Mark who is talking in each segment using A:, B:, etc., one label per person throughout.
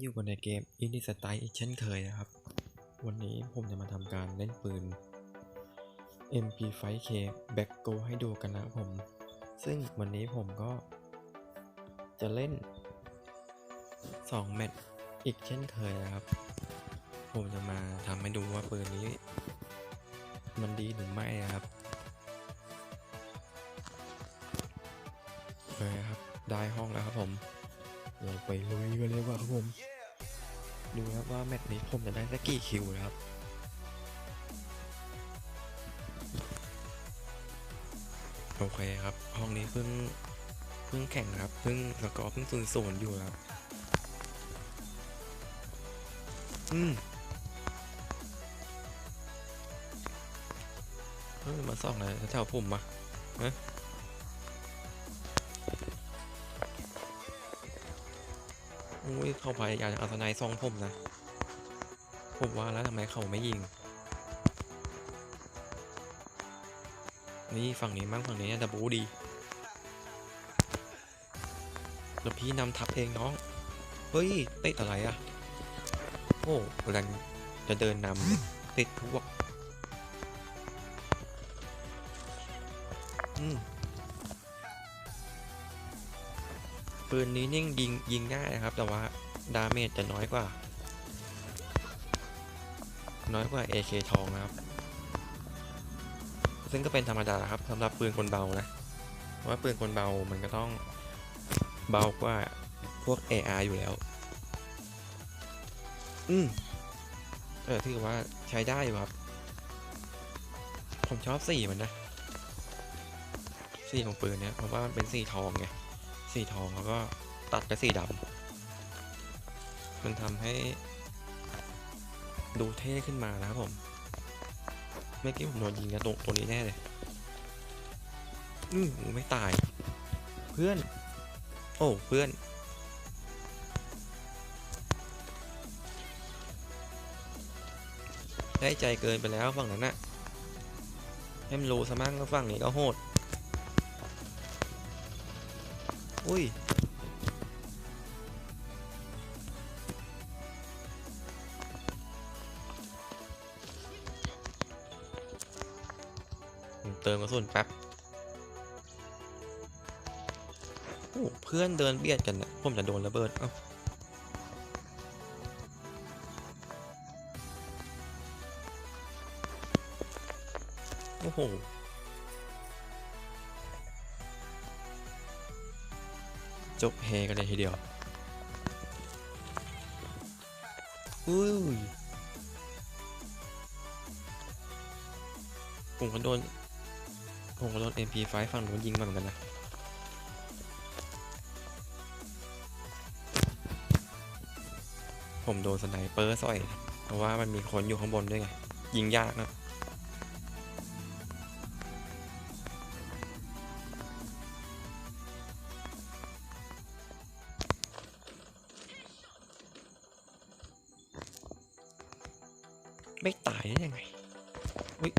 A: อยู่กันในเกม i n d i s t y อีกเช่นเคยนะครับ วันนี้ผมจะมาทำการเล่นปืน MP5K Back Go ให้ดูกันนะครับผม ซึ่งวันนี้ผมก็จะเล่น 2 แมตช์อีกเช่นเคยนะครับ ผมจะมาทำให้ดูว่าปืนนี้ มันดีหรือไม่นะครับโอเคครับ ได้ห้องแล้วครับผม เราไปลุยกันเลยว่าครับผม ดูครับว่าแมตช์นี้ผมจะได้สักกี่คิวนะครับโอเคครับ ห้องนี้เพิ่งเพิ่งแข่งครับเพิ่งสกอร์เพิ่งศูนย์ศูนย์อยู่ครับ อืมเฮ้ยมาส่องอะไรแถวผมมาฮะ อุ้ยเขาพยายามจะเอาสไนด์ซองผมนะผมว่าแล้วทำไมเขาไม่ยิง นี่ฝั่งนี้มั่งฝั่งนี้น่าจะบูดีแล้วพี่นำทับเองน้อง เฮ้ยติดอะไรอะโอ้กำลังจะเดินนำติดพวก ปืนนี้ยิ่งยิงยิงง่ายนะครับ แต่ว่าดาเมจจะน้อยกว่า น้อยกว่า AK ทองนะครับ ซึ่งก็เป็นธรรมดาครับสำหรับปืนคนเบานะเพราะว่าปืนคนเบามันก็ต้องเบากว่าพวก AR อยู่แล้ว อืมเออถือว่าใช้ได้อยู่ครับ ผมชอบสีมันนะสีของปืนเนี้ยเพราะว่ามันเป็นสีทองไง สีทองแล้วก็ตัดกับสีดำมันทำให้ดูเท่ขึ้นมานะครับผมเมื่อกี้ผมโดนยิงนะตรงตัวนี้แน่เลยอืมไม่ตาย เพื่อน โอ้เพื่อน ได้ใจเกินไปแล้วฝั่งนั้นน่ะให้มันรู้ซะมั่งว่าฝั่งนี้ก็โหด อุ้ยเติมกระสุนแป๊บโอ้เพื่อนเดินเบียดกันนะผมจะโดนระเบิด เอ้าโอ้โห จบเฮกันเลยทีเดียวอุ้ยผมก็โดนผมก็โดน MP5 ฝั่งโน้นยิงมาเหมือนกันนะผมโดนสไนเปอร์สอย เพราะว่ามันมีคนอยู่ข้างบนด้วยไง ยิงยากนะ ไม่ตายได้ยังไงอุ้ย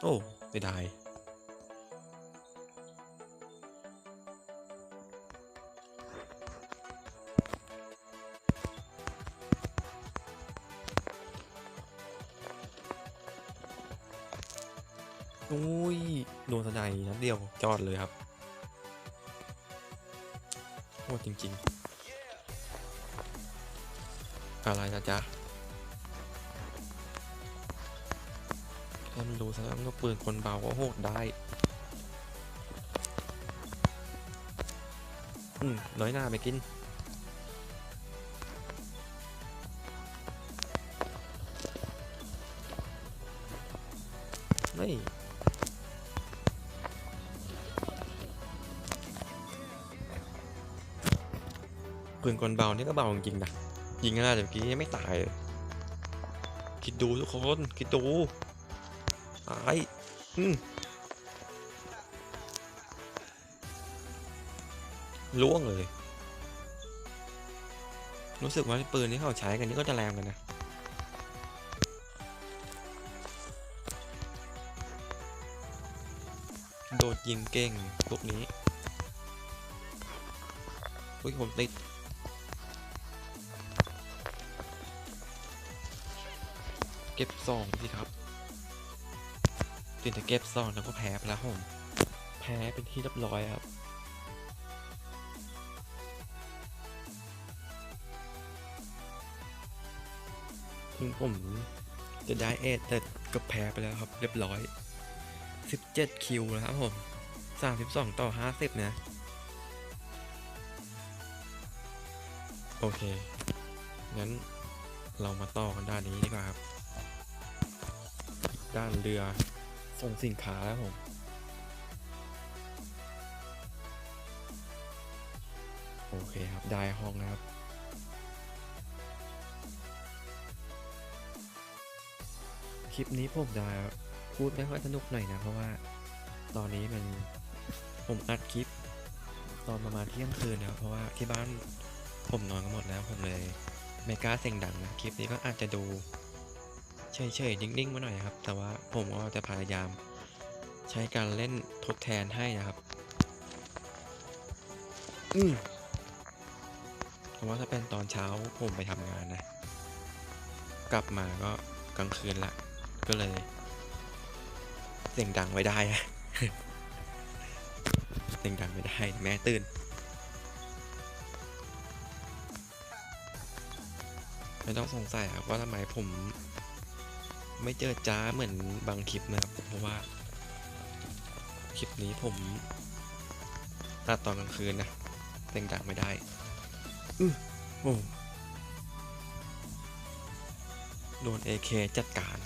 A: โอ้ไม่ได้อุ้ยโดนสไนนัดเดียวจอดเลยครับโหดจริง ๆ อะไรนะจ๊ะ ให้มันรู้ซะแล้วว่าปืนคนเบาก็โหดได้ อืมน้อยหน้าไปกิน ไม่ปืนคนเบานี่ก็เบาจริงๆนะยิงขนาดเมื่อกี้ยังไม่ตายเลยคิดดูทุกคน คิดดู ตายอืล่วงเลย รู้สึกว่าปืนที่เขาใช้กันนี่ก็จะแรงกันนะโดดยิงเก่งพวกนี้อุ้ยผมติดเก็บสองสิครับ ถึงจะเก็บสองแล้วก็แพ้ไปแล้วผมแพ้เป็นที่เรียบร้อยครับถึงผมจะได้เอทแต่ก็แพ้ไปแล้วครับ เรียบร้อย 17 คิวแล้วครับผม 32 ต่อ 50 นะ โอเค งั้นเรามาต่อกันด้านนี้ดีกว่าครับ ด้านเรือ ส่งสินค้าครับผมโอเคครับ ได้ห้องแล้วครับ คลิปนี้ผมจะพูดไม่ค่อยสนุกหน่อยนะ เพราะว่า ตอนนี้มันผมอัดคลิป ตอนประมาณเที่ยงคืนนะเพราะว่าที่บ้านผมนอนกันหมดแล้วผมเลย ไม่กล้าเสียงดังนะ คลิปนี้ก็อาจจะดู เฉยๆนิ่งๆมาหน่อยครับ แต่ว่าผมก็จะพยายาม ใช้การเล่นทดแทนให้นะครับ อืมเพราะว่าถ้าเป็นตอนเช้าผมไปทำงานนะ กลับมาก็กลางคืนละก็เลย เสียงดังไม่ได้อะเสียงดังไม่ได้แม่ตื่นไม่ต้องสงสัยครับว่าทำไมผม ไม่เจอจ้าเหมือนบางคลิปนะครับ เพราะว่า คลิปนี้ผมตัดตอนกลางคืนนะเสียงดังไม่ได้อือโอ้โดน AK จัดการ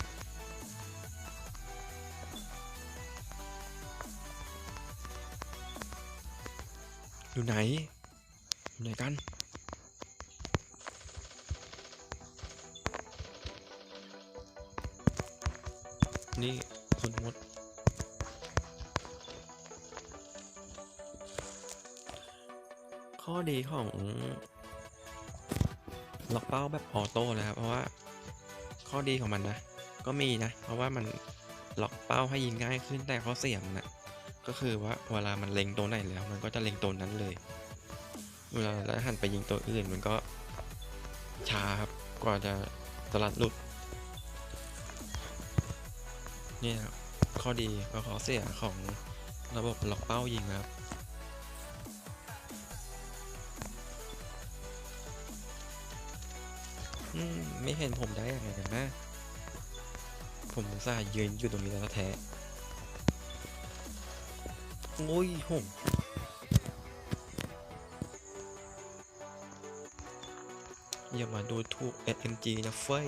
A: อยู่ไหนอยู่ไหนกัน นี่คุณมด ข้อดีของล็อกเป้าแบบออโต้นะครับ เพราะว่า ข้อดีของมันนะ ก็มีนะ เพราะว่ามันล็อกเป้าให้ยิงง่ายขึ้นแต่ข้อเสียมันนะก็คือว่าเวลามันเล็งตัวไหนแล้ว มันก็จะเล็งตัวนั้นเลย เวลาแล้วหันไปยิงตัวอื่นมันก็ช้าครับ กว่าจะสลัดหลุด เนี่ยครับข้อดีก็ข้อเสียของระบบล็อกเป้ายิงครับ อืม ไม่เห็นผมได้ยังไงกันนะ ผมสายืนอยู่ตรงนี้แล้วแท้โอ้ยผมอย่ามาดูถูก SMG นะเฟ้ย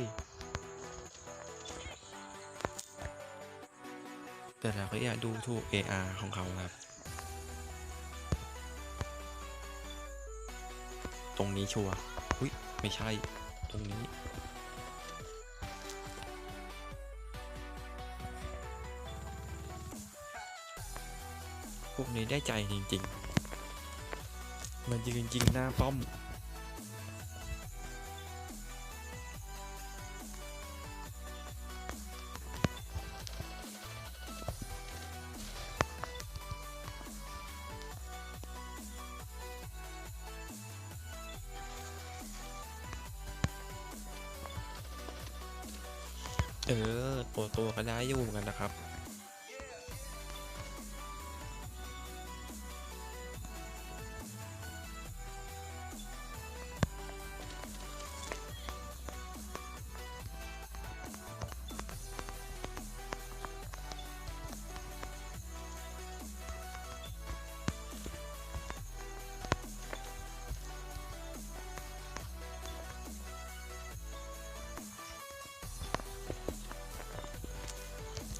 A: แต่เราก็อย่าดูถูก AR ของเขาครับ ตรงนี้ชัวร์อุ้ยไม่ใช่ ตรงนี้ พวกนี้ได้ใจจริงๆ มันยืนจริงหน้าป้อม อยู่เหมือนกันนะครับ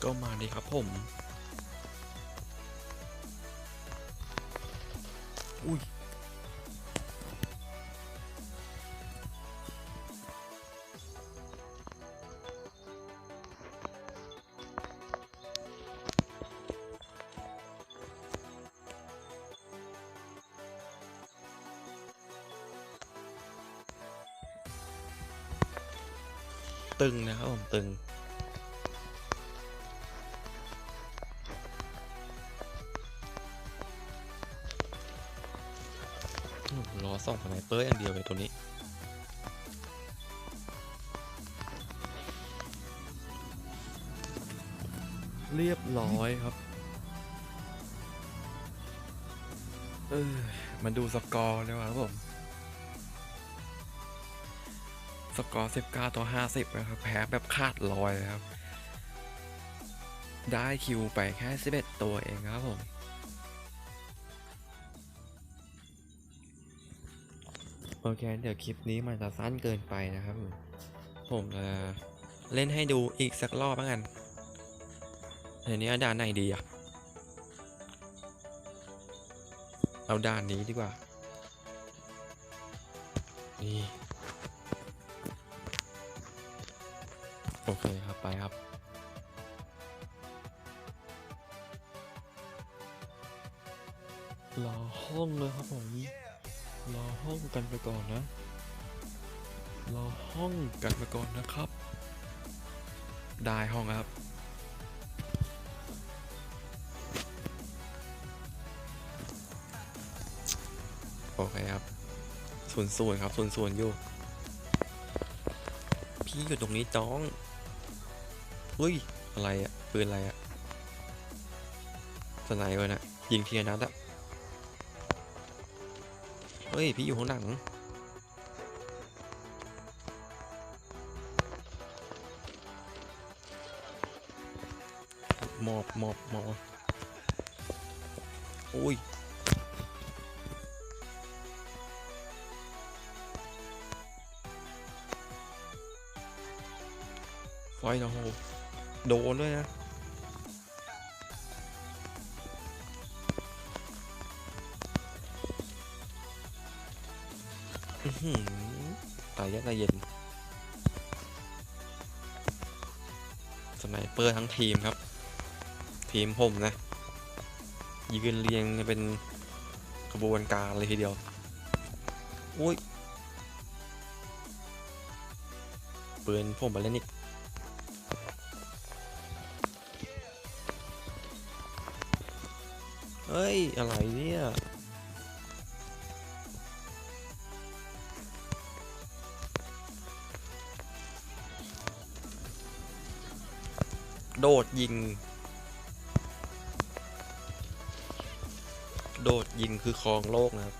A: ก็มาดีครับผม อุ้ยตึงนะครับผมตึง อืมรอส่องสไนเปอร์อย่างเดียวเลยตัวนี้เรียบร้อยครับ เออมาดูสกอร์ดีกว่าครับผม สกอร์ 19 ต่อ 50 นะครับ แพ้แบบขาดลอยเลยครับ ได้คิวไปแค่ 11 ตัวเองครับผม โอเค เดี๋ยวคลิปนี้มันจะสั้นเกินไปนะครับ ผมจะเล่นให้ดูอีกสักรอบแล้วกันเดี๋ยวนี้ด่านไหนดีอะเอาด่านนี้ดีกว่า นี่ โอเคครับไปครับรอห้องเลยครับผม รอห้องกันไปก่อนนะ รอห้องกันไปก่อนนะครับ ได้ห้องครับโอเคครับศูนย์ศูนครับศูนย์ศูนอยู่ พี่อยู่ตรงนี้จ้องเฮ้ย อะไรอะปืนอะไรอะสไนเปอร์นะยิงเทีละนัดอะ เฮ้ย พี่อยู่ข้างหลังหมอบหมอบหมอบโอ้ยไฟนะโหโดนด้วยนะ ตายยากตายเย็น สไนเปอร์ทั้งทีมครับ ทีมผมนะ ยืนเรียงเป็นขบวนการเลยทีเดียว อุ้ยปืนผมมาเล่นอีกเฮ้ย อะไรเนี่ย โดดยิง โดดยิงคือครองโลกนะครับ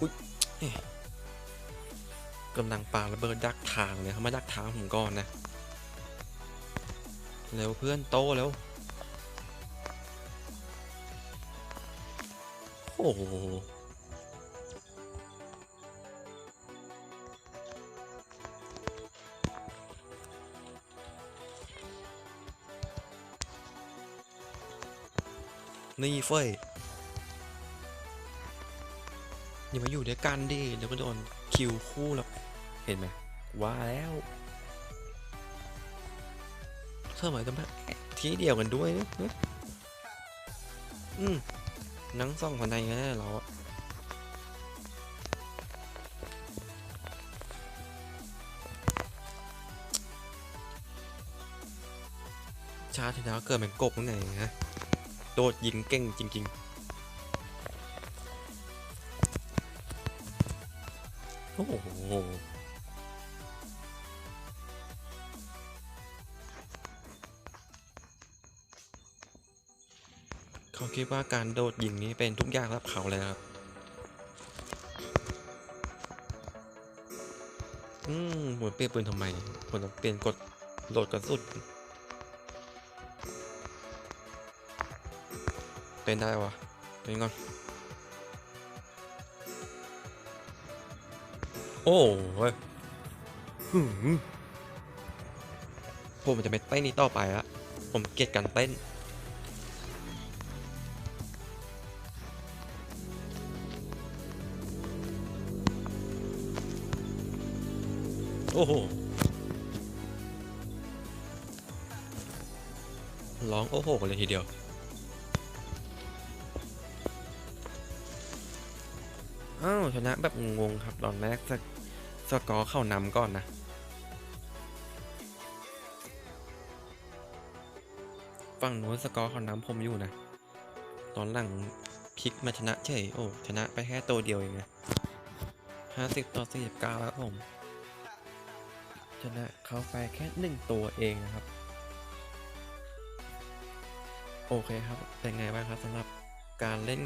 A: อุ๊ยกำลังปาระเบิดดักทางเลยเขามาดักทางผมก่อนนะ เร็วเพื่อนโตแล้ว โอ้โห นี่เฟ้ยอย่ามาอยู่ด้วยกันดิเดี๋ยวก็โดนคิวคู่แล้วเห็นไหมว่าแล้วทำไมต้องมาทีเดียวกันด้วยนี่ยฮะอืมนังซ่องคนใดกันแน่เราอะชาติที่แล้วเกิดเป็นกบตั้งไหนฮะ โดดยิงเก่งจริง ๆ โอ้โหเขาคิดว่าการโดดยิงนี้เป็นทุกอย่างรับเขาเลยครับ อืมหมุนเปลี่ยนปืนทำไมผมต้องเปลี่ยนกดโหลดกระสุน เป็นได้วะเป็นก่อน โอ้ยหืมผมจะไม่เต้นนี้ต่อไปละผมเกลียดการเต้น โอ้โห ร้องโอ้โหเลยทีเดียว อ้าวชนะแบบงงครับตอนแรกสกสกอร์เข้านำก่อนนะฝั่งนู้นสกอร์เขานำผมอยู่นะ ตอนหลังพลิกมาชนะเฉยโอ้ชนะไปแค่ตัวเดียวเองนะห้าสิบต่อสี่สิบเก้าแล้วครับผมชนะเขาไปแค่หนึ่งตัวเองนะครับ โอเคครับเป็นไงบ้างครับสำหรับการเล่น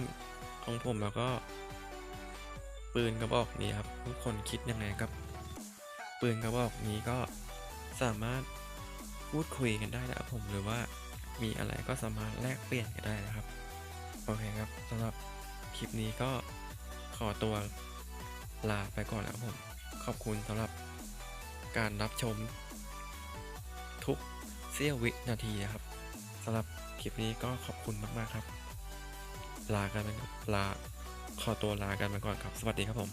A: ของผมแล้วก็ ปืนกระบอกนี้ครับทุกคนคิดยังไงกับ ปืนกระบอกนี้ก็สามารถพูดคุยกันได้นะครับผมหรือว่ามีอะไรก็สามารถแลกเปลี่ยนกันได้นะครับ โอเคครับสำหรับคลิปนี้ก็ขอตัวลาไปก่อนแล้วครับผม ขอบคุณสำหรับการรับชม ทุกเสี้ยววินาทีนะครับสำหรับคลิปนี้ก็ขอบคุณมาก ๆ ครับ ลากันไปลา ขอตัวลากันไปก่อนครับ สวัสดีครับผม